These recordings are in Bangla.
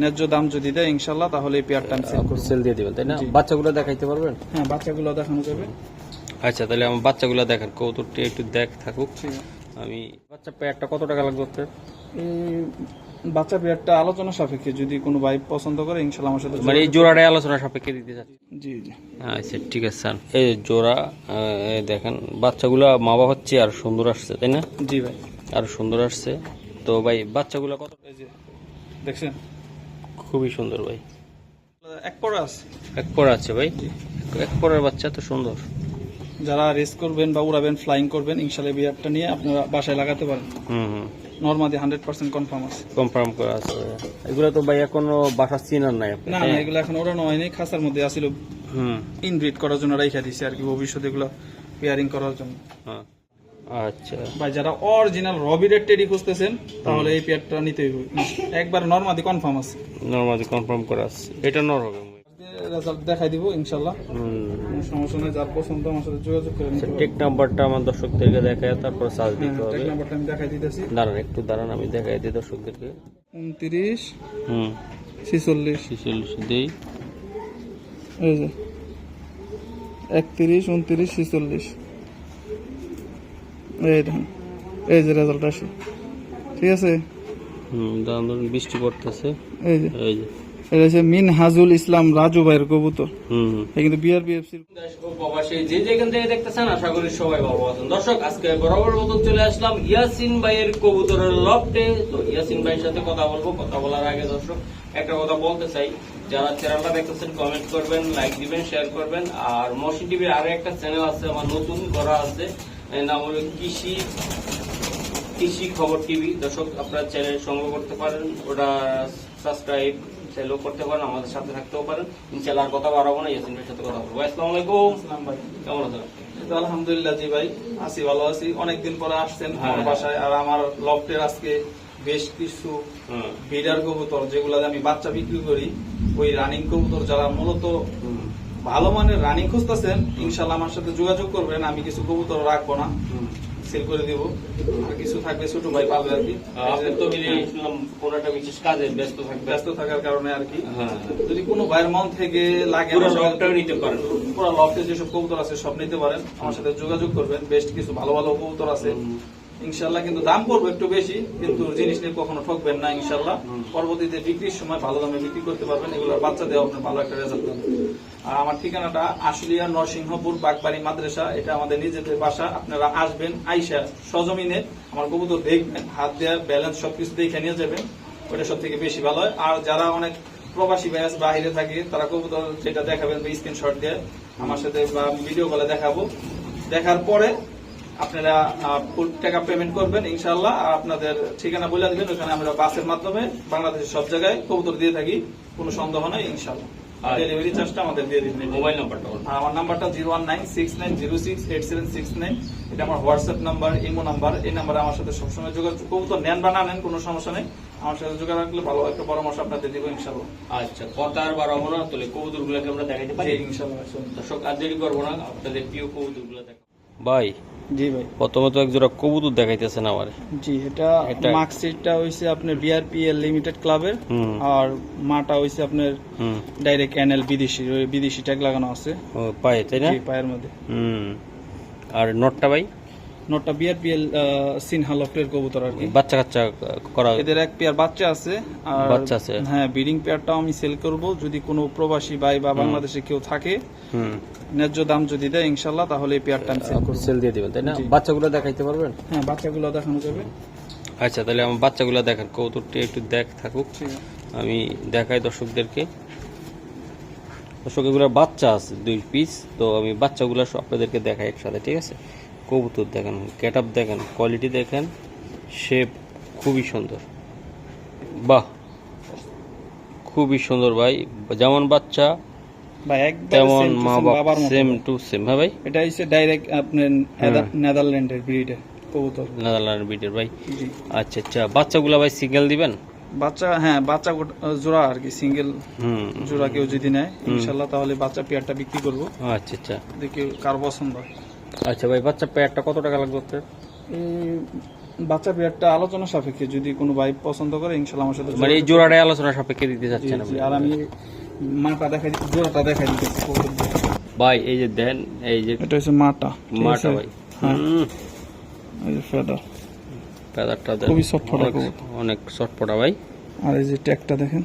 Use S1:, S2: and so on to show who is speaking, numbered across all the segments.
S1: ন্যায্য দাম যদি দেয় ইনশাল্লাহ তাহলে এই পেয়ারটা আমি সেল করব।
S2: সেল দিয়ে দিবেন তাই না। বাচ্চাগুলো দেখাইতে পারবেন?
S1: হ্যাঁ বাচ্চাগুলো দেখানো যাবে।
S2: আচ্ছা তাহলে আমার বাচ্চাগুলো দেখেন কৌতুকটি একটু দেখ থাকুক। আমি বাচ্চা পেয়ারটা কত টাকা লাগবে আপনার
S1: বাচ্চা পেয়ারটা আলোচনা সাপেক্ষে যদি কোনো ভাই পছন্দ করে ইনশাল্লাহ আমার সাথে
S2: মানে এই জোড়াটাই আলোচনা সাপেক্ষে দিতে চাচ্ছি।
S1: জি জি।
S2: আচ্ছা ঠিক আছে স্যার। এই জোড়া দেখেন বাচ্চাগুলো মা বাবা হচ্ছে আর সুন্দর আসছে তাই না?
S1: জি ভাই।
S2: আর সুন্দর আসছে। তো ভাই বাচ্চাগুলো কত
S1: দেখছেন?
S2: খুবই সুন্দর ভাই।
S1: এক পরে আছে।
S2: এক পরে আছে ভাই। এক পরের বাচ্চা তো সুন্দর।
S1: যারা রেস করবেন বা উড়াবেন ফ্লাইং করবেন ইনশাল্লাহ বিয়ারটা নিয়ে আপনারা বাসায় লাগাতে পারেন।
S2: হুম হুম।
S1: নর্মালি হান্ড্রেড পার্সেন্ট কনফার্ম আছে।
S2: কনফার্ম করা আছে এগুলো তো ভাই এখনও বাসা চিনার নাই
S1: না না এগুলো এখন ওড়ানো হয়নি খাসার মধ্যে আসিল
S2: হুম।
S1: ইনব্রিড করার জন্য রাইখা দিছে আর কি ভবিষ্যতে এগুলো পেয়ারিং করার জন্য।
S2: হ্যাঁ। আচ্ছা।
S1: ভাই যারা অরিজিনাল রবিরের টেডি খুঁজতেছেন তাহলে এই পেয়ারটা নিতেই হবে। একবার নর্মালি কনফার্ম আছে।
S2: নর্মালি কনফার্ম করা আছে এটা নর হবে।
S1: রেজাল্ট দেখাই দিব ইনশাল্লাহ। কোনো সমস্যা নেই যার পছন্দ আমার সাথে যোগাযোগ করে নিতে
S2: টেক নাম্বারটা আমার দর্শকদেরকে দেখায় তারপর চার্জ দিতে হবে।
S1: টেক নাম্বারটা আমি দেখাই দিতেছি।
S2: দাঁড়ান একটু দাঁড়ান আমি দেখাই দিই দর্শকদেরকে।
S1: উনত্রিশ
S2: হুম।
S1: ছিচল্লিশ।
S2: ছিচল্লিশ দিই।
S1: এই যে। একত্রিশ উনত্রিশ ছিচল্লিশ। এই দেখেন এই যে রেজাল্ট আসে। ঠিক আছে?
S2: বৃষ্টি পড়তেছে।
S1: এই যে।
S2: এই যে।
S1: এটা হচ্ছে ইসলাম রাজু ভাইয়ের কবুতর।
S2: হুম হুম।
S1: কিন্তু বিআরবিএফসির
S2: প্রবাসী যে যেখান থেকে দেখতেছেন আশা করি সবাই ভালো আছেন। দর্শক আজকে বরাবর মতো চলে আসলাম ইয়াসিন ভাইয়ের কবুতরের লফটে। তো ইয়াসিন ভাইয়ের সাথে কথা বলব কথা বলার আগে দর্শক একটা কথা বলতে চাই। যারা চ্যানেলটা দেখতেছেন কমেন্ট করবেন লাইক দিবেন শেয়ার করবেন। আর মসি টিভির আরও একটা চ্যানেল আছে আমার নতুন করা আছে। নাম হলো কৃষি কৃষি খবর টিভি। দর্শক আপনার চ্যানেল সংগ্রহ করতে পারেন ওটা সাবস্ক্রাইব চাইলেও করতে পারেন আমাদের সাথে থাকতেও পারেন। ইনশাল্লাহ আর কথা বাড়াবো না ইয়াসিন ভাইয়ের সাথে কথা বলব। আসসালামু আলাইকুম।
S1: ভাই।
S2: কেমন আছেন?
S1: আলহামদুলিল্লাহ জি ভাই আছি ভালো আছি। অনেকদিন পরে আসছেন
S2: হ্যাঁ।
S1: আমার বাসায় আর আমার লফটের আজকে বেশ কিছু বিডার কবুতর যেগুলাতে আমি বাচ্চা বিক্রি করি। ওই রানিং কবুতর যারা মূলত ভালো মানের রানিং খুঁজতেছেন ইনশাল্লাহ আমার সাথে যোগাযোগ করবেন আমি কিছু কবুতর রাখব না। সেল করে দিব। আর কিছু থাকবে ছোট ভাই পাবে আর কি।
S2: আপনি তো শুনলাম কোন একটা বিশেষ কাজে ব্যস্ত
S1: থাকার কারণে আর কি।
S2: হ্যাঁ।
S1: যদি কোনো ভাইয়ের মন থেকে লাগে
S2: পুরো লকটাও নিতে পারেন।
S1: পুরো লফটে যেসব কবুতর আছে সব নিতে পারেন। আমার সাথে যোগাযোগ করবেন বেস্ট কিছু ভালো ভালো কবুতর আছে। ইনশাল্লাহ কিন্তু দাম পড়বে একটু বেশি কিন্তু জিনিস নিয়ে কখনো ঠকবেন না ইনশাল্লাহ। পরবর্তীতে বিক্রির সময় ভালো দামে বিক্রি করতে পারবেন। এগুলোর বাচ্চা দেওয়া আপনার ভালো একটা রেজাল্ট পাবেন। আর আমার ঠিকানাটা আশুলিয়া, নরসিংহপুর, বাগবাড়ি মাদ্রাসা, এটা আমাদের নিজেদের বাসা। আপনারা আসবেন, আইসা সজমিনে আমার কবুতর দেখবেন, হাত দেওয়া ব্যালেন্স সবকিছু দেখে নিয়ে যাবেন ওটা সব থেকে বেশি ভালো হয়। আর যারা অনেক প্রবাসী ব্যাস বাইরে থাকে, তারা কবুতর যেটা দেখাবেন স্ক্রিনশট দিয়ে আমার সাথে বা ভিডিও কলে দেখাবো। দেখার পরে আপনারা ফুল টাকা পেমেন্ট করবেন ইনশাল্লাহ আর আপনাদের ঠিকানা বলে দিবেন, ওখানে আমরা বাসের মাধ্যমে বাংলাদেশের সব জায়গায় কবুতর দিয়ে থাকি, কোনো সন্দেহ নাই ইনশাল্লাহ ডেলিভারি চার্জটা আমাদের দিয়ে দিবেন
S2: মোবাইল নাম্বারটা
S1: আমার নাম্বারটা zero one nine six nine zero six eight seven six nine এটা আমার হোয়াটসঅ্যাপ নাম্বার ইমো নাম্বার এই নাম্বারে আমার সাথে সবসময় যোগাযোগ কবুতর নেন বা না নেন কোনো সমস্যা নেই। আমার সাথে যোগাযোগ রাখলে ভালো একটা পরামর্শ আপনাদের দিব ইনশাল্লাহ
S2: আচ্ছা কতার বা বাড়াবো তোলে তাহলে কবুতর গুলাকে আমরা দেখাইতে পারি?
S1: ইনশাল্লাহ
S2: দর্শক আর দেরি করব না আপনাদের প্রিয় কবুতরগুলো দেখা ভাই?
S1: জি ভাই।
S2: প্রথমে তো এক জোড়া কবুতর দেখাইতেছেন আমার।
S1: জি এটা
S2: এটা-
S1: মার্কশিটটা হইছে আপনার বিআরপিএল লিমিটেড ক্লাবের। আর মাটা হইছে আপনার
S2: হুম।
S1: ডাইরেক্ট এনএল বিদেশি বিদেশি ট্যাগ লাগানো আছে।
S2: ও পায়ে তাই না?
S1: জি, পায়ের মধ্যে।
S2: হুম। আর নটটা ভাই?
S1: নোটটা বিআরপিএল সিনহা লফটের কবুতর আর কি।
S2: বাচ্চা কাচ্চা করা
S1: এদের এক পেয়ার বাচ্চা আছে আর
S2: বাচ্চা আছে।
S1: হ্যাঁ ব্রিডিং পেয়ারটাও আমি সেল করব। যদি কোনো প্রবাসী ভাই বা বাংলাদেশে কেউ থাকে ন্যায্য দাম যদি দেয় ইনশাল্লাহ তাহলে এই পেয়ারটা আমি সেল করব।
S2: সেল দিয়ে দিবেন তাই না? বাচ্চাগুলো দেখাইতে পারবেন?
S1: হ্যাঁ বাচ্চাগুলো দেখানো যাবে।
S2: আচ্ছা তাহলে আমার বাচ্চাগুলো দেখেন কৌতুকটি একটু দেখ থাকুক। আমি দেখাই দর্শকদেরকে। দর্শক এগুলোর বাচ্চা আছে দুই পিস তো আমি বাচ্চাগুলো সব আপনাদেরকে দেখাই একসাথে ঠিক আছে? কবুতর দেখেন গেট আপ দেখেন কোয়ালিটি দেখেন শেপ খুবই সুন্দর। বাহ খুবই সুন্দর ভাই যেমন বাচ্চা তেমন মা বাবা সেম টু সেম হ্যাঁ ভাই?
S1: এটা হচ্ছে ডাইরেক্ট আপনার নেদার- নেদারল্যান্ডের ব্রিডের কবুতর।
S2: বিটের ভাই। আচ্ছা আচ্ছা বাচ্চাগুলো ভাই সিঙ্গেল দিবেন?
S1: বাচ্চা হ্যাঁ বাচ্চা জোড়া আর কি সিঙ্গেল
S2: হুম
S1: জোড়া কেউ যদি নেয় ইনশাল্লাহ তাহলে বাচ্চা পেয়ারটা বিক্রি করব।
S2: আচ্ছা আচ্ছা।
S1: কেউ কার পছন্দ
S2: আচ্ছা ভাই বাচ্চা পেয়ারটা কত টাকা লাগবে আপনার?
S1: এই বাচ্চা পেয়ারটা আলোচনা সাপেক্ষে যদি কোনো ভাই পছন্দ করে ইনশাল্লাহ আমার সাথে
S2: মানে এই জোড়াটাই আলোচনা সাপেক্ষে দিতে চাচ্ছেন আপনি?
S1: আর আমি মাটা দেখাই দিচ্ছি জোড়াটা দেখাই দিচ্ছি
S2: ভাই এই যে দেন এই যে
S1: এটা হচ্ছে মাটা
S2: মাটা ভাই।
S1: হ্যাঁ।
S2: হুম,
S1: এই যে ফেদার
S2: ফেদারটা দেন।
S1: খুবই চটপটা
S2: অনেক-। অনেক ভাই।
S1: আর এই যে ট্যাগটা দেখেন?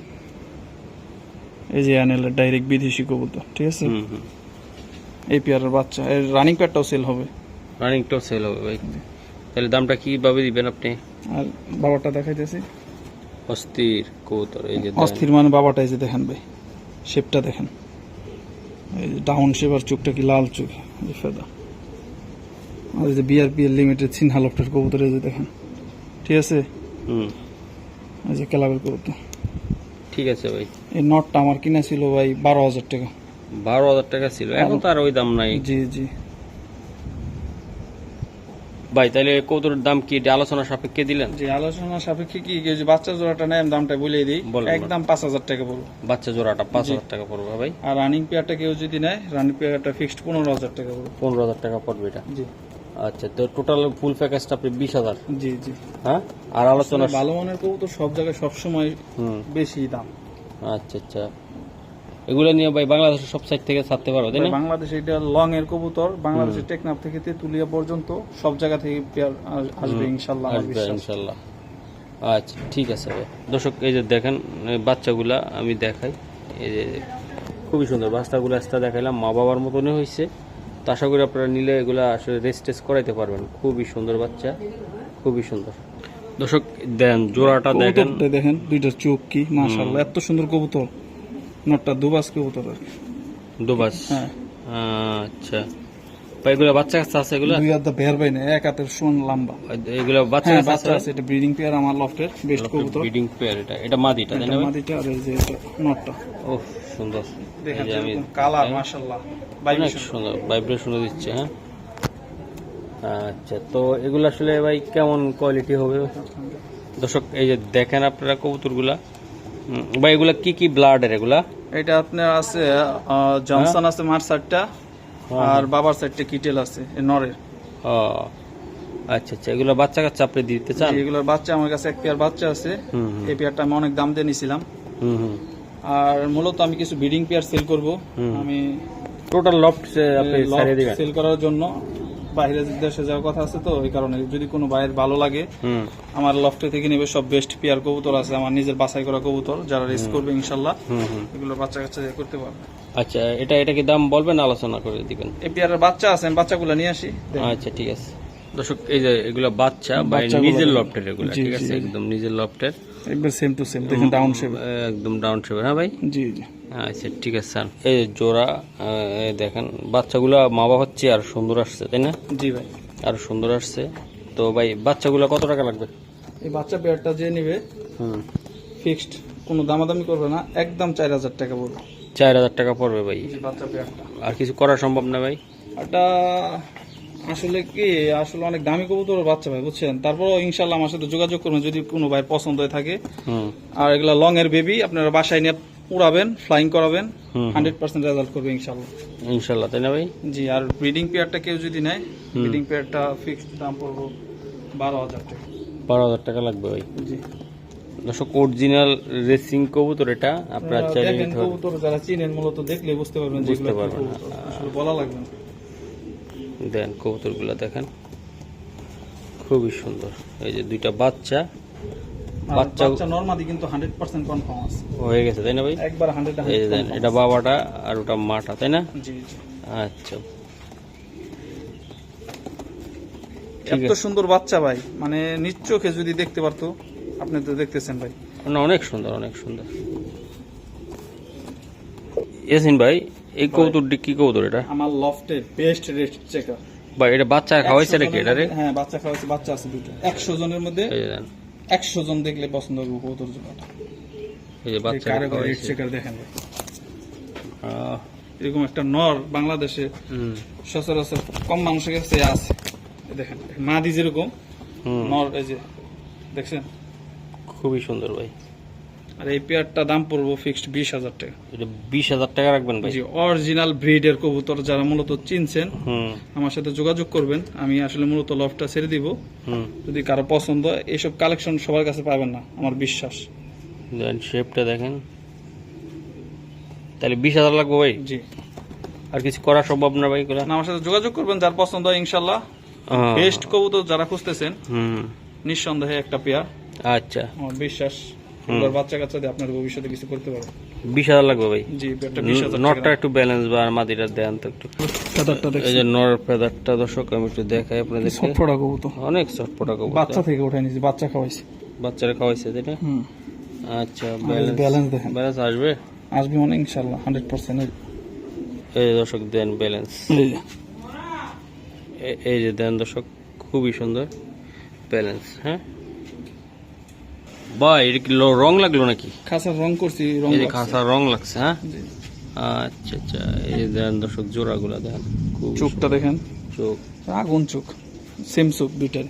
S1: এই যে অ্যানেলের ডাইরেক্ট বিদেশি কবুতর ঠিক আছে?
S2: হুম হুম।
S1: এই পেয়ারের বাচ্চা। এর রানিং পেয়ারটাও সেল হবে।
S2: রানিং টো সেল হবে ভাই। তাহলে দামটা কীভাবে দিবেন আপনি?
S1: আর বাবাটা দেখাইতেছি।
S2: অস্থির কবুতর এই যে
S1: অস্থির মানে বাবাটা এই যে দেখেন ভাই শেপটা দেখেন। এই যে ডাউন শেপ আর চোখটা কি লাল চোখ এই ফেদা। আর এই যে বিআরপিএল লিমিটেড সিনহা লফটের কবুতর এই যে দেখেন। ঠিক আছে?
S2: হুম।
S1: এই যে ক্লাবের কবুতর।
S2: ঠিক আছে ভাই।
S1: এই নটটা আমার কিনা ছিল ভাই বারো হাজার টাকা।
S2: বারো হাজার টাকা ছিল। এখন তো আর ওই দাম নাই।
S1: জি জি।
S2: ভাই তাহলে কবুতরের দাম কি এটা আলোচনা সাপেক্ষে দিলেন?
S1: যে আলোচনা সাপেক্ষে কি যে বাচ্চা জোড়াটা নেয় দামটা বলে দিই। একদম পাঁচ হাজার টাকা পড়বে।
S2: বাচ্চা জোড়াটা পাঁচ হাজার টাকা পড়বে ভাই।
S1: আর রানিং পেয়ারটা কেউ যদি নেয় রানিং পেয়ারটা ফিক্সড পনেরো হাজার টাকা পড়বে।
S2: পনেরো হাজার টাকা পড়বে এটা?
S1: জি।
S2: আচ্ছা তো টোটাল ফুল প্যাকেজটা আপনি বিশ হাজার।
S1: জি জি।
S2: হ্যাঁ? আর আলোচনা
S1: ভালো মানের কবুতর সব জায়গায় সবসময় বেশি দাম।
S2: আচ্ছা আচ্ছা। এগুলো নিয়ে ভাই বাংলাদেশের সব সাইড থেকে ছাড়তে পারো তাই না?
S1: বাংলাদেশে এটা লং এর কবুতর। বাংলাদেশের টেকনাফ থেকে তেতুলিয়া পর্যন্ত সব জায়গা থেকে পেয়ার আসবে ইনশাল্লাহ
S2: আসবে
S1: বিশ্বাস।
S2: ইনশাল্লাহ আচ্ছা ঠিক আছে ভাই। দর্শক এই যে দেখেন বাচ্চাগুলা আমি দেখাই। এই যে খুবই সুন্দর বাচ্চাগুলো আস্তে দেখাইলাম মা বাবার মতনই হয়েছে তো আশা করি আপনারা নিলে এগুলা আসলে রেস্ট টেস্ট করাইতে পারবেন। খুবই সুন্দর বাচ্চা খুবই সুন্দর। দর্শক দেন জোড়াটা দেখেন।
S1: দেখেন দুইটা চোখ কি মাশাল্লাহ এত সুন্দর কবুতর। নটটা দুবাস কবুতর আর।
S2: দুবাস?
S1: হ্যাঁ।
S2: আচ্ছা। ভাই এগুলো বাচ্চা কাচ্চা আছে এগুলো?
S1: দুই হাত বের না এক হাতের শোন লম্বা।
S2: এগুলো বাচ্চা
S1: হ্যাঁ বাচ্চা আছে এটা ব্রিডিং পেয়ার আমার লফটের বেস্ট কবুতর।
S2: ব্রিডিং পেয়ার এটা এটা মাদিটা তাই না
S1: মাদিটা আর এই যে এটা নটটা।
S2: ও সুন্দর।
S1: দেখেন
S2: আমি
S1: কালার
S2: অনেক
S1: ভাইব্রেশন
S2: সুন্দর ভাইব্রেশনও দিচ্ছে হ্যাঁ? আচ্ছা তো এগুলো আসলে ভাই কেমন কোয়ালিটি হবে? দর্শক এই যে দেখেন আপনারা কবুতরগুলা। ভাই এগুলা কি কি ব্লাডের এগুলা?
S1: এটা আপনার আছে জনসন আছে মার সাইডটা আর বাবার সাইডটা কিটেল আছে নরের।
S2: ও আচ্ছা আচ্ছা এগুলো বাচ্চা কাচ্চা আপনি দিতে চান?
S1: এগুলোর বাচ্চা আমার কাছে এক পেয়ার বাচ্চা আছে। এই পেয়ারটা আমি অনেক দাম দিয়ে নিছিলাম।
S2: হুম
S1: আর মূলত আমি কিছু ব্রিডিং পেয়ার সেল করব। আমি
S2: টোটাল লফট আপনি
S1: সেল করার জন্য বাইরে দেশে যাওয়ার কথা আছে তো ওই কারণে যদি কোনো বাইরের ভালো লাগে আমার লফটে থেকে নেবে সব বেস্ট পেয়ার কবুতর আছে আমার নিজের বাছাই করা কবুতর যারা রেস করবে ইনশাল্লাহ
S2: হুম
S1: বাচ্চা কাচ্চা দিয়ে করতে পারবে।
S2: আচ্ছা এটা এটা কি দাম বলবেন আলোচনা করে দিবেন?
S1: এই পেয়ারের বাচ্চা আছে আমি বাচ্চাগুলো নিয়ে আসি
S2: আচ্ছা ঠিক আছে। দর্শক এই যে এগুলো বাচ্চা বা নিজের লফটের এগুলো ঠিক আছে একদম নিজের লফটের।
S1: একবার সেম টু সেম দেখেন ডাউন শেপ
S2: একদম ডাউন শেপের হ্যাঁ ভাই?
S1: জি জি।
S2: আচ্ছা ঠিক আছে স্যার। এই জোড়া দেখেন বাচ্চাগুলো মা বাবা হচ্ছে আর সুন্দর আসছে তাই না?
S1: জি ভাই।
S2: আর সুন্দর আসছে। তো ভাই বাচ্চাগুলো কত টাকা লাগবে?
S1: এই বাচ্চা পেয়ারটা যে নেবে
S2: হুম।
S1: ফিক্সড কোনো দামাদামি করবে না একদম চার হাজার টাকা পড়বে।
S2: চার হাজার টাকা পড়বে ভাই।
S1: এই বাচ্চা পেয়ারটা
S2: আর কিছু করা সম্ভব না ভাই?
S1: এটা আসলে কি আসলে অনেক দামি কবুতর বাচ্চা ভাই বুঝছেন? তারপরও ইনশাল্লাহ আমার সাথে যোগাযোগ করবেন যদি কোনো ভাই পছন্দ হয়ে থাকে। আর এগুলা লং এর বেবি আপনারা বাসায় নিয়ে উড়াবেন ফ্লাইং করাবেন হান্ড্রেড পার্সেন্ট রেজাল্ট করবে ইনশাল্লাহ।
S2: ইনশাল্লাহ তাই না ভাই?
S1: জি আর ব্রিডিং পেয়ারটা কেউ যদি নেয় ব্রিডিং পেয়ারটা ফিক্সড দাম পড়ব বারো হাজার টাকা।
S2: বারো হাজার টাকা লাগবে ভাই?
S1: জি।
S2: দর্শক অরিজিনাল রেসিং কবুতর এটা আপনারা চাইলে।
S1: কবুতর যারা চিনেন মূলত দেখলে বুঝতে পারবেন
S2: বুঝতে পারবেন।
S1: বলা লাগবে না।
S2: দেন কবুতরগুলো দেখেন। খুবই সুন্দর। এই যে দুইটা বাচ্চা। বাচ্চা-
S1: নর্মাদি কিন্তু হান্ড্রেড পার্সেন্ট কনফার্ম আছে।
S2: হয়ে গেছে তাই না ভাই?
S1: একবার হান্ড্রেড
S2: এই যে দেন এটা বাবাটা আর ওটা মাটা তাই না?
S1: জি জি।
S2: আচ্ছা।
S1: এত সুন্দর বাচ্চা ভাই। মানে নিজ যদি দেখতে পারতো আপনি তো দেখতেছেন ভাই।
S2: না অনেক সুন্দর অনেক সুন্দর। ইয়াসিন ভাই এই কবুতরটি কি কবুতর এটা?
S1: আমার লফটে বেস্ট রেস্ট চেকার
S2: ভাই এটা বাচ্চা খাওয়াইছে নাকি এটা রে?
S1: হ্যাঁ বাচ্চা খাওয়াইছে বাচ্চা আছে দুটো। একশো জনের মধ্যে
S2: এই যে দেন।
S1: একশো জন দেখলে পছন্দ করব কবুতর জোড়াটা।
S2: এই যে বাচ্চা
S1: কারে চেকার দেখেন ভাই। এরকম একটা নর বাংলাদেশে সচরাচর কম মানুষের কাছে আছে। দেখেন মাদি যেরকম নর এই যে দেখছেন?
S2: খুবই সুন্দর ভাই।
S1: আর এই পেয়ারটা দাম পড়ব ফিক্সড বিশ হাজার টাকা।
S2: এটা বিশ হাজার টাকা রাখবেন ভাই।
S1: জি অরিজিনাল ব্রিডের কবুতর যারা মূলত চিনছেন আমার সাথে যোগাযোগ করবেন আমি আসলে মূলত লফটা ছেড়ে দিব। যদি কারও পছন্দ এইসব কালেকশন সবার কাছে পাবেন না আমার বিশ্বাস।
S2: দেন শেপটা দেখেন। তাহলে বিশ হাজার লাগবে ভাই?
S1: জি।
S2: আর কিছু করা সম্ভব না ভাই
S1: আমার সাথে যোগাযোগ করবেন যার পছন্দ হয় ইনশাল্লাহ। বেস্ট কবুতর যারা খুঁজতেছেন নিঃসন্দেহে একটা পেয়ার।
S2: আচ্ছা।
S1: আমার বিশ্বাস। এবার বাচ্চা কাচ্চা দিয়ে আপনার ভবিষ্যতে কিছু করতে পারবেন
S2: বিশ হাজার লাগবে ভাই।
S1: জি পেয়ারটা বিশ হাজার
S2: নটটা একটু ব্যালেন্স বা মাটিটা দেন তো একটু। এই যে নর ফেদারটা দর্শক আমি একটু দেখাই আপনাদের
S1: ছটফটা কবুতর।
S2: অনেক চটপটা কবুতর।
S1: বাচ্চা থেকে উঠে নিয়েছি বাচ্চা খাওয়াইছি।
S2: বাচ্চারা খাওয়াইছে যেটা আচ্ছা
S1: ব্যালেন্স
S2: ব্যালেন্স
S1: দেখেন।
S2: ব্যালেন্স আসবে?
S1: আসবে মানে ইনশাল্লাহ হান্ড্রেড পার্সেন্ট
S2: এই। দর্শক দেন ব্যালেন্স এই যে। দেন দর্শক খুবই সুন্দর। ব্যালেন্স হ্যাঁ? বা এটা কি রং লাগল নাকি?
S1: খাসার রং করছি রং
S2: এই। খাসা রং লাগছে হ্যাঁ? আচ্ছা আচ্ছা এই দেন দর্শক জোড়াগুলা দেন খুব
S1: চোখটা দেখেন।
S2: চোখ।
S1: আগুন চোখ সেম চোখ দুইটার।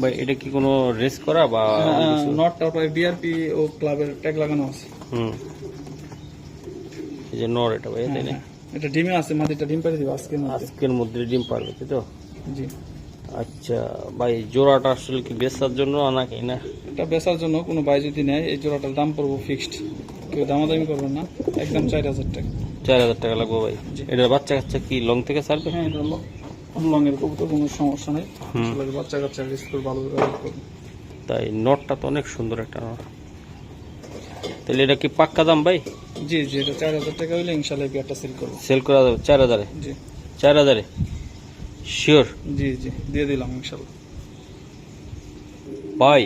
S2: ভাই এটা কি কোনো রেস করা বা অন্য কিছু?
S1: নট আউট বিআরপি ও ক্লাবের ট্যাগ লাগানো আছে।
S2: হুম। এই যে নর এটা ভাই তাই না?
S1: হ্যাঁ, এটা ডিমে আছে মাটিটা ডিম পেরে দিব আজকে মধ্যে।
S2: আজকের মধ্যে ডিম পারবে তো?
S1: জি।
S2: আচ্ছা ভাই জোড়াটা আসলে কি বেচার জন্য নাকি না?
S1: এটা বেচার জন্য কোনো ভাই যদি নেয় এই জোড়াটার দাম পড়ব ফিক্সড কেউ দামাদামি করবেন না একদম চার হাজার টাকা।
S2: চার হাজার টাকা লাগবে ভাই? এটার বাচ্চা কাচ্চা কি লং থেকে ছাড়বে?
S1: হ্যাঁ এটা লং এর কবুতর কোনো সমস্যা নেই। বাচ্চা কাচ্চা স্কুল ভালো করবে।
S2: তাই নটটা তো অনেক সুন্দর একটা নট। তাহলে এটা কি পাক্কা দাম ভাই?
S1: জি জি এটা চার হাজার টাকা হইলে ইনশাল্লাহ বিয়ারটা সেল করব।
S2: সেল করা যাবে চার হাজারে?
S1: জি।
S2: চার হাজারে? শিওর
S1: জি জি দিয়ে দিলাম ইনশাল্লাহ
S2: ভাই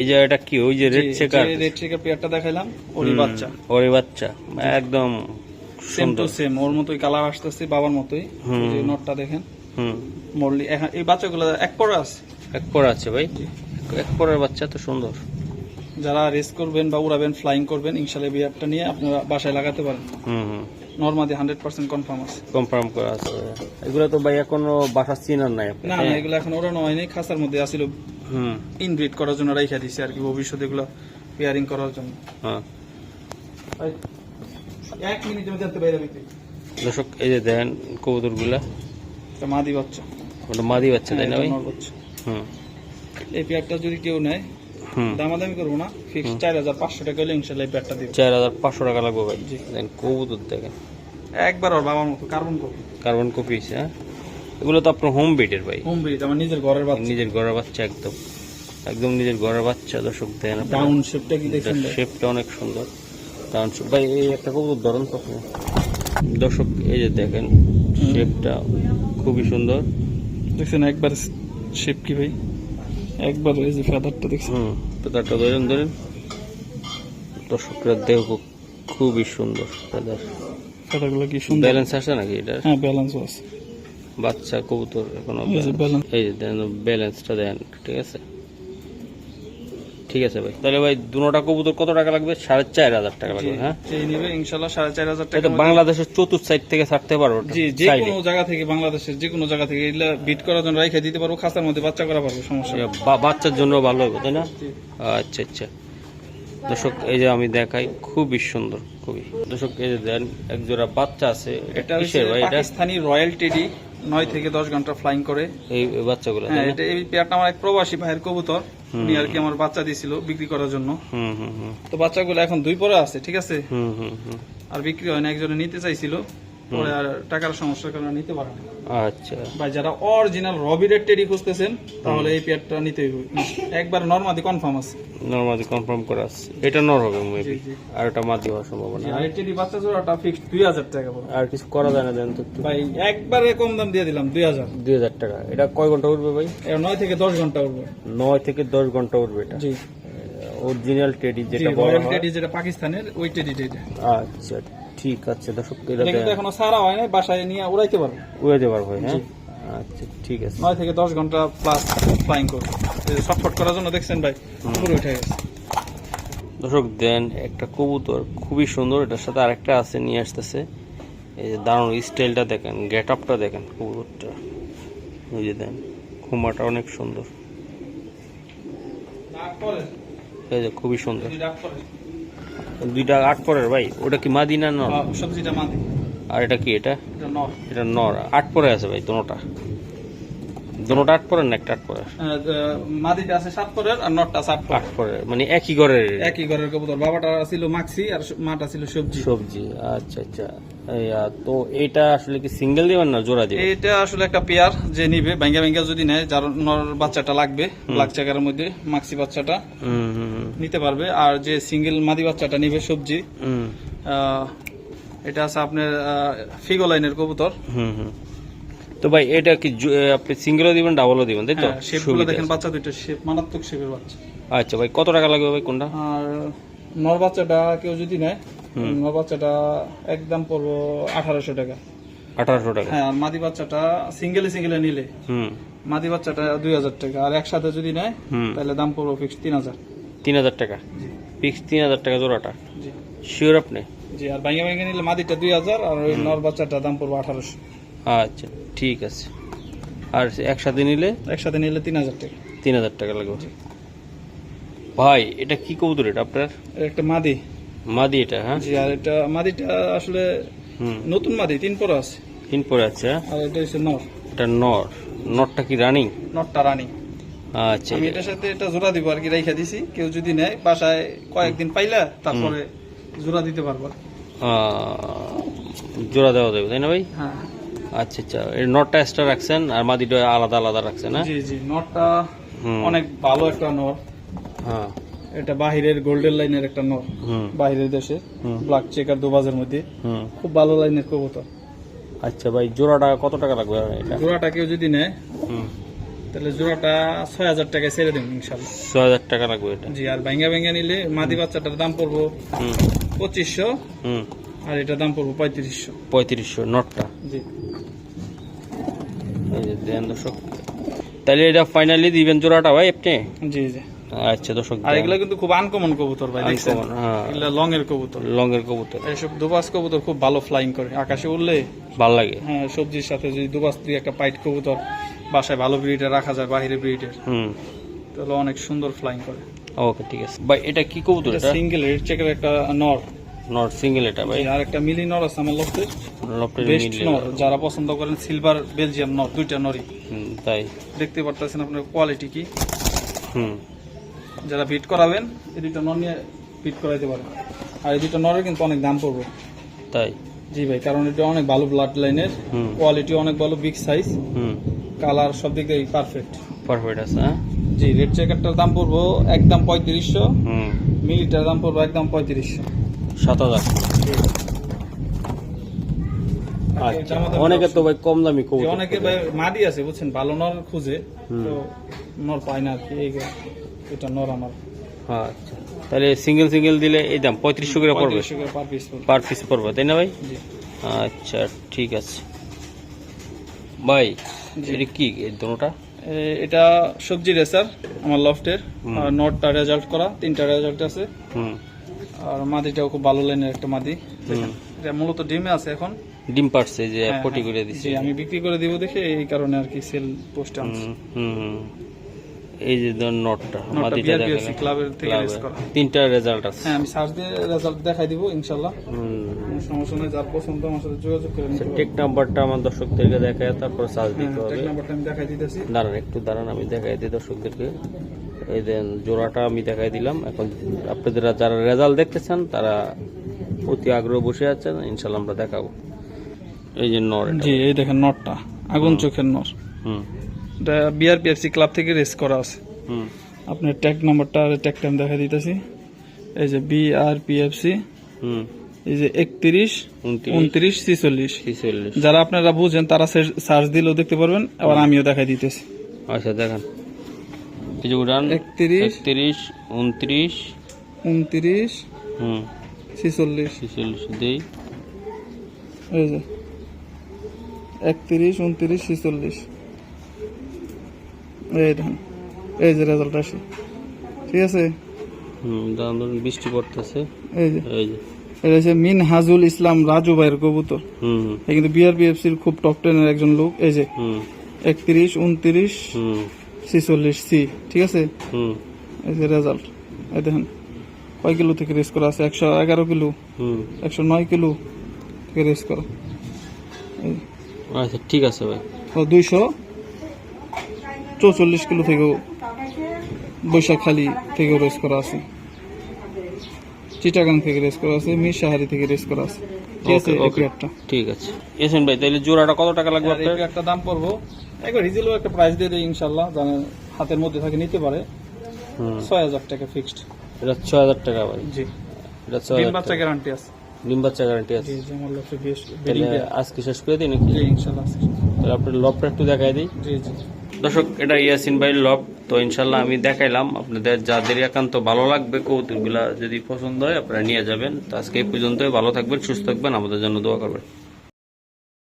S2: এই যে এটা কি ওই যে রেড চেকার
S1: রেড চেকার পেয়ারটা দেখাইলাম ওরই বাচ্চা।
S2: ওরে বাচ্চা একদম
S1: সেম টু সেম ওর মতোই কালার আসতেছে বাবার মতোই। যে নটটা দেখেন
S2: হুম।
S1: মরলি এখন এই বাচ্চাগুলো এক পরে আছে।
S2: এক পর আছে ভাই। এক পরের বাচ্চা তো সুন্দর।
S1: যারা রেস করবেন বা উড়াবেন ফ্লাইং করবেন ইনশাল্লাহ বিয়ারটা নিয়ে আপনারা বাসায় লাগাতে পারেন।
S2: হুম হুম।
S1: নর্মালি হান্ড্রেড পার্সেন্ট কনফার্ম আছে।
S2: কনফার্ম করা আছে এগুলো তো ভাই এখনও বাসা চিনার নাই
S1: না না এগুলো এখন ওড়ানো হয়নি খাসার মধ্যে আসিল
S2: হুম।
S1: ইনব্রিড করার জন্য রাইখা দিছে আর কি ভবিষ্যতে এগুলো পেয়ারিং করার জন্য।
S2: হ্যাঁ।
S1: এক মিনিটের মধ্যে বাইরে
S2: দর্শক এই যে দেখেন
S1: কবুতরগুলা। মাদি বাচ্চা।
S2: ওটা মাদি বাচ্চা তাই না
S1: হ্যাঁ,
S2: ভাই? হুম।
S1: এই পেয়ারটা যদি কেউ নেয় দামাদামি করব না। ফিক্স চার হাজার পাঁচশো টাকা হলে ইনশাল্লাহ পেয়ারটা
S2: চার হাজার পাঁচশো টাকা লাগবে ভাই। দেখেন কবুতর দেখেন।
S1: একবার ওর বাবার মতো কার্বন করব
S2: কার্বন কপি হ্যাঁ? এগুলো তো আপনার হোম বিটের ভাই।
S1: হোম ব্রিড আমার নিজের ঘরের বাচ্চা।
S2: নিজের ঘরের বাচ্চা একদম। একদম নিজের ঘরের বাচ্চা দর্শক দেন
S1: ডাউন শেপটা কি দেখছেন ভাই?
S2: শেপটা অনেক সুন্দর। কারণ ভাই এই একটা কবুতর ধরুন তো দর্শক এই যে দেখেন শেপটা খুবই সুন্দর।
S1: দেখছেন একবার শেপ কি ভাই? একবার এই যে ফেদারটা দেখছি।
S2: হুম ফেদারটা ধরেন ধরেন। দর্শকরা দেহ খুবই সুন্দর ফেদার
S1: ফেদারগুলো কি সুন্দর?
S2: ব্যালেন্স আছে নাকি এটা
S1: হ্যাঁ ব্যালেন্স আছে।
S2: বাচ্চা কবুতর এখন
S1: এই যে
S2: ব্যালেন্সটা দেন ঠিক আছে? ঠিক আছে ভাই। তাহলে ভাই দুটা কবুতর কত টাকা লাগবে? সাড়ে চার হাজার টাকা লাগবে হ্যাঁ?
S1: নিবে ইনশাল্লাহ সাড়ে চার হাজার টাকা
S2: এটা বাংলাদেশের চতুর্থ সাইড থেকে ছাড়তে পারব
S1: জি যে কোনো জায়গা থেকে বাংলাদেশের যে কোনো জায়গা থেকে এগুলা বিট করার জন্য রাইখে দিতে পারব খাসার মধ্যে বাচ্চা করা পারব সমস্যা।
S2: বাচ্চার জন্য ভালো হবে তাই না? আচ্ছা আচ্ছা। দর্শক এই যে আমি দেখাই খুবই সুন্দর খুবই। দর্শক এই যে দেন এক জোড়া বাচ্চা আছে
S1: এটা
S2: ভাই এটা?
S1: পাকিস্তানি রয়্যাল টেডি নয় থেকে দশ ঘণ্টা ফ্লাইং করে।
S2: এই বাচ্চাগুলো
S1: হ্যাঁ এটা এই পেয়ারটা আমার এক প্রবাসী ভাইয়ের কবুতর। উনি আর কি আমার বাচ্চা দিয়েছিল বিক্রি করার জন্য। তো বাচ্চাগুলো এখন দুই পরে আছে ঠিক আছে?
S2: হুম হুম হুম।
S1: আর বিক্রি হয় না একজনে নিতে চাইছিল। পরে আর টাকার সমস্যার কারণে নিতে পারে না
S2: আচ্ছা।
S1: ভাই যারা অরিজিনাল রবিরের টেডি খুঁজতেছেন তাহলে এই পেয়ারটা নিতে হইব একবার নর্মাদি কনফার্ম আছে।
S2: নর্মালি কনফার্ম করা আছে। এটা নর হবে মেবি। আর এটা মাদি হওয়ার সম্ভাবনা
S1: আর টেডি বাচ্চা জোড়াটা ফিক্সড দুই হাজার টাকা পড়বে।
S2: আর কিছু করা যায় না দেন তো
S1: ভাই একবারে কম দাম দিয়ে দিলাম দুই হাজার।
S2: দুই হাজার টাকা। এটা কয় ঘণ্টা উঠবে ভাই?
S1: এটা নয় থেকে দশ ঘণ্টা উঠবে
S2: নয় থেকে দশ ঘণ্টা উঠবে এটা।
S1: জি।
S2: অরিজিনাল টেডি যেটা বলা হয়।
S1: টেডি যেটা পাকিস্তানের ওই টেডি টেডি
S2: আচ্ছা। ঠিক আছে দর্শক এটা
S1: কিন্তু এখনও সারা হয় নাই বাসায় নিয়ে উড়াইতে পারবে।
S2: উড়াতে পারব হ্যাঁ? আচ্ছা ঠিক আছে।
S1: নয় থেকে দশ ঘণ্টা প্লাস ফ্লাইং করবে শর্টফট করার জন্য দেখছেন ভাই পুরো উঠে গেছে।
S2: দর্শক দেন একটা কবুতর খুবই সুন্দর এটার সাথে আরেকটা আছে নিয়ে আসতেছে। এই যে দারুণ স্টাইলটা দেখেন গেট আপটা দেখেন কবুতরটা। ওই যে দেন খুমাটা অনেক সুন্দর। এই যে খুবই সুন্দর। দুইটা আট পরের ভাই ওটা কি মাদি না নর
S1: সবজিটা মাদি।
S2: আর এটা কি এটা?
S1: এটা নর।
S2: এটা নর। আট পরে আছে ভাই দোনোটা। দোনোটা আট পরের না একটা আট পরের?
S1: আহ, মাদিটা আছে সাত পরের আর নটটা সাত
S2: আট পরের। মানে একই ঘরের।
S1: একই ঘরের কবুতর। বাবাটা ছিল মাক্সি আর মাটা ছিল সবজি।
S2: সবজি আচ্ছা আচ্ছা। তো এটা আসলে কি সিঙ্গেল দিবেন না জোড়া দিবেন?
S1: এটা আসলে একটা পেয়ার যে নিবে ব্যাঙ্গা ব্যাঙ্গা যদি নেয় যার নর বাচ্চাটা লাগবে ব্ল্যাক মধ্যে মাক্সি বাচ্চাটা।
S2: হুম,
S1: নিতে পারবে। আর যে সিঙ্গেল মাদি বাচ্চাটা নিবে সবজি
S2: হুম।
S1: এটা আছে আপনার ফিগো লাইনের কবুতর।
S2: হুম হুম। তো ভাই এটা কি আপনি সিঙ্গেলও দিবেন ডাবলও দিবেন তাই তো?
S1: শেপগুলো দেখেন বাচ্চা দুইটা শেপ মারাত্মক শেপের বাচ্চা।
S2: আচ্ছা ভাই কত টাকা লাগবে ভাই কোনটা?
S1: আর নর বাচ্চাটা কেউ যদি নেয় নর বাচ্চাটা একদম পড়ব আঠারোশো টাকা।
S2: আঠারোশো টাকা।
S1: হ্যাঁ আর মাদি বাচ্চাটা সিঙ্গেলে সিঙ্গেলে নিলে
S2: হুম।
S1: মাদি বাচ্চাটা দুই হাজার টাকা। আর একসাথে যদি নেয় তাহলে দাম পড়ব ফিক্স তিন হাজার।
S2: তিন হাজার টাকা। ফিক্স তিন হাজার টাকা জোড়াটা। শিওর আপনি?
S1: জি আর ভাঙ্গে ভাঙ্গে নিলে মাদিটা দুই হাজার আর ওই নর বাচ্চাটা দাম পড়ব আঠারোশো।
S2: আচ্ছা ঠিক আছে। আর একসাথে নিলে?
S1: একসাথে নিলে তিন হাজার টাকা।
S2: তিন হাজার টাকা লাগবে। ভাই এটা কি কবুতর এটা আপনার?
S1: একটা মাদি।
S2: মাদি এটা হ্যাঁ?
S1: জি আর এটা মাদিটা আসলে নতুন মাদি তিন পরে আছে।
S2: তিন পরে আছে হ্যাঁ?
S1: আর এটা হচ্ছে নর।
S2: এটা নর। নরটা কি রানিং?
S1: নটটা রানী।
S2: আচ্ছা
S1: আমি এটার সাথে এটা জোড়া দিব আর কি রাইখা দিছি। কেউ যদি নেয় বাসায় কয়েকদিন পাইলা তারপরে জোড়া দিতে পারব।
S2: জোড়া দেওয়া যাবে তাই না ভাই?
S1: হ্যাঁ।
S2: আচ্ছা আচ্ছা এই নটটা এক্সট্রা রাখছেন আর মাদিটা আলাদা আলাদা রাখছেন হ্যাঁ?
S1: জি জি নটটা অনেক ভালো একটা নর
S2: হ্যাঁ।
S1: এটা বাহিরের গোল্ডেন লাইনের একটা নর বাহিরের দেশে। ব্ল্যাক চেকার দুবাজের মধ্যে।
S2: হুম।
S1: খুব ভালো লাইনের কবুতর।
S2: আচ্ছা ভাই জোড়াটা কত টাকা লাগবে এটা?
S1: জোড়াটা কেউ যদি নেয় তাহলে জোড়াটা ছয় হাজার টাকায় ছেড়ে দেবেন ইনশাল্লাহ।
S2: হাজার টাকা লাগবে এটা।
S1: জি আর ভাঙ্গা ভাঙ্গা নিলে মাদি বাচ্চাটার দাম পড়ব পঁচিশশো আর এটার দাম পড়ব পঁয়ত্রিশশো।
S2: পঁয়ত্রিশশো নটটা।
S1: জি।
S2: দেন দর্শক তাহলে এটা ফাইনালি দিবেন জোড়াটা ভাই আপনি?
S1: জি জি।
S2: আচ্ছা দর্শক
S1: আর এগুলো কিন্তু খুব আনকমন কবুতর ভাই দেখছেন?
S2: হ্যাঁ।
S1: লং এর কবুতর।
S2: লঙ্গের কবুতর।
S1: এইসব দুবাস কবুতর খুব ভালো ফ্লাইং করে। আকাশে উঠলে
S2: ভালো লাগে।
S1: হ্যাঁ সবজির সাথে যদি দুবাস দুই একটা পাইট কবুতর বাসায় ভালো ব্রিডে রাখা যায় বাহিরে ব্রিডের
S2: হুম।
S1: তাহলে অনেক সুন্দর ফ্লাইং করে।
S2: ওকে ঠিক আছে। ভাই এটা কি কবুতর এটা
S1: সিঙ্গেল রেড চেকের একটা নর।
S2: নর সিঙ্গেল এটা ভাই।
S1: আর একটা মিলি নর আছে আমার লোকদের
S2: লপটের
S1: বেস্ট নর যারা পছন্দ করেন সিলভার বেলজিয়াম নর দুইটা নরই।
S2: হুম, তাই।
S1: দেখতে পারতেছেন আপনার কোয়ালিটি কি?
S2: হুম।
S1: যারা বিট করাবেন এই দুইটা নর নিয়ে বিট করাইতে পারেন। আর এই দুটো নরের কিন্তু অনেক দাম পড়বে।
S2: তাই।
S1: জি ভাই কারণ এটা অনেক ভালো ব্লাড লাইনের কোয়ালিটি অনেক ভালো বিগ সাইজ
S2: হুম।
S1: কালার সব দিক দিয়ে পারফেক্ট
S2: পারফেক্ট আছে হ্যাঁ?
S1: জি রেড চেকারটার দাম পড়ব একদম পঁয়ত্রিশশো।
S2: হুম।
S1: মিলিটার দাম পড়ব একদম পঁয়ত্রিশশো।
S2: সাত হাজার। আচ্ছা অনেকে তো ভাই কম দামি কবুতর
S1: অনেকে ভাই মাদি আছে বুঝছেন? ভালো নর খুঁজে তো নর পায় না আর কি এটা নর আমার।
S2: আচ্ছা তাহলে সিঙ্গেল সিঙ্গেল দিলে এই দাম পঁয়ত্রিশশো করে পড়বে।
S1: পার পিস পড়বে।
S2: পার পিস পড়বে তাই না ভাই? আচ্ছা ঠিক আছে। ভাই। এটা কি এই দুটোটা
S1: এটা সবজি রেসার আমার লফটের আর নটটা রেজাল্ট করা তিনটা রেজাল্ট আছে
S2: হুম
S1: আর মাদিটাও খুব ভালো লাইনের একটা মাদি। এটা মূলত ডিমে আছে এখন
S2: ডিম পারছে যে
S1: হ্যাঁ,
S2: পটি
S1: হ্যাঁ।
S2: করে দিছে
S1: আমি বিক্রি করে দিব দেখে এই কারণে আর কি সেল পোস্ট আনছি।
S2: এই যে ধর নটটা মাদিটা দেখালে
S1: ক্লাবের থেকে। রেস করা
S2: তিনটা রেজাল্ট আছে
S1: হ্যাঁ আমি সার্চ দিয়ে রেজাল্ট দেখাই দিব। কোনো সমস্যা নেই যার পছন্দ আমার সাথে যোগাযোগ করে নিতে
S2: টেক নাম্বারটা আমার দর্শকদেরকে দেখায় তারপর সার্চ দিতে হবে।
S1: টেক নাম্বারটা আমি দেখাই দিতেছি।
S2: দাঁড়ান একটু দাঁড়ান আমি দেখাই দিই দর্শকদেরকে। এই দেন জোড়াটা আমি দেখাই দিলাম। এখন আপনাদের যারা রেজাল্ট দেখতে চান তারা অতি আগ্রহ বসে আছেন ইনশাল্লাহ আমরা দেখাবো। এই যে নর।
S1: জি এই দেখেন নটটা আগুন চোখের নর।
S2: হুম।
S1: এটা বিআরপিএফসি ক্লাব থেকে রেস করা আছে।
S2: হুম।
S1: আপনার ট্যাগ নাম্বারটা আর ট্যাগ টাইম দেখা দিতেছি। এই যে বিআরপিএফসি
S2: হুম।
S1: এই যে একত্রিশ
S2: উনত্রিশ
S1: ছিচল্লিশ।
S2: ছিচল্লিশ।
S1: যারা আপনারা বুঝেন তারা সার্চ দিলেও দেখতে পারবেন আবার আমিও দেখাই দিতেছি।
S2: আচ্ছা দেখেন। এই যে উড়ান
S1: একত্রিশ
S2: একত্রিশ উনত্রিশ।
S1: উনত্রিশ
S2: হুম।
S1: ছিচল্লিশ।
S2: ছিচল্লিশ দিই।
S1: এই যে। একত্রিশ উনত্রিশ ছিচল্লিশ। এই দেখেন এই যে রেজাল্ট আসে। ঠিক আছে?
S2: হুম বৃষ্টি পড়তেছে।
S1: এই যে।
S2: এই যে।
S1: এটা হচ্ছে মিন হাজুল ইসলাম রাজু ভাইয়ের কবুতর।
S2: হুম।
S1: কিন্তু বিআরপিএফসির খুব টপ টেনের একজন লোক। এই যে একত্রিশ উনত্রিশ ছিচল্লিশ সি। ঠিক আছে? এই যে রেজাল্ট এই দেখেন কয় কিলো থেকে রেস করা আছে? একশো এগারো কিলো। একশো নয় কিলো থেকে রেস করা।
S2: আচ্ছা ঠিক আছে ভাই।
S1: দুইশো চৌচল্লিশ কিলো থেকেও বৈশাখালী থেকেও রেস করা আছে। চিটাগাং থেকে রেস করা আছে মিরসাহারি থেকে রেস করা আছে। ঠিক আছে
S2: okay.
S1: একটা
S2: ঠিক আছে। ইয়াসিন ভাই তাহলে জোড়াটা কত টাকা লাগবে আপনার?
S1: একটা দাম পড়ব। একবার রিজেলও একটা প্রাইস দিয়ে ইনশাল্লাহ জানেন হাতের মধ্যে থাকে নিতে পারে। ছয় হাজার টাকা ফিক্সড
S2: এটা ছয় হাজার টাকা ভাই।
S1: জি।
S2: এটা ছয় হাজার
S1: বাচ্চা। গ্যারান্টি আছে।
S2: ডিম বাচ্চা গ্যারান্টি আছে।
S1: জি জি আমার লক্ষ্যে বেশ
S2: আজকে শেষ করে দিই নাকি? তাহলে আপনার লবটা একটু দেখাই দিই।
S1: জি জি।
S2: দর্শক, এটা ইয়াসিন ভাইয়ের লব। তো ইনশাল্লাহ আমি দেখাইলাম আপনাদের যাদের একান্ত ভালো লাগবে কৌতুকগুলা যদি পছন্দ হয়, আপনারা নিয়ে যাবেন। তো আজকে এই পর্যন্তই। ভালো থাকবেন, সুস্থ থাকবেন। আমাদের জন্য দোয়া করবেন।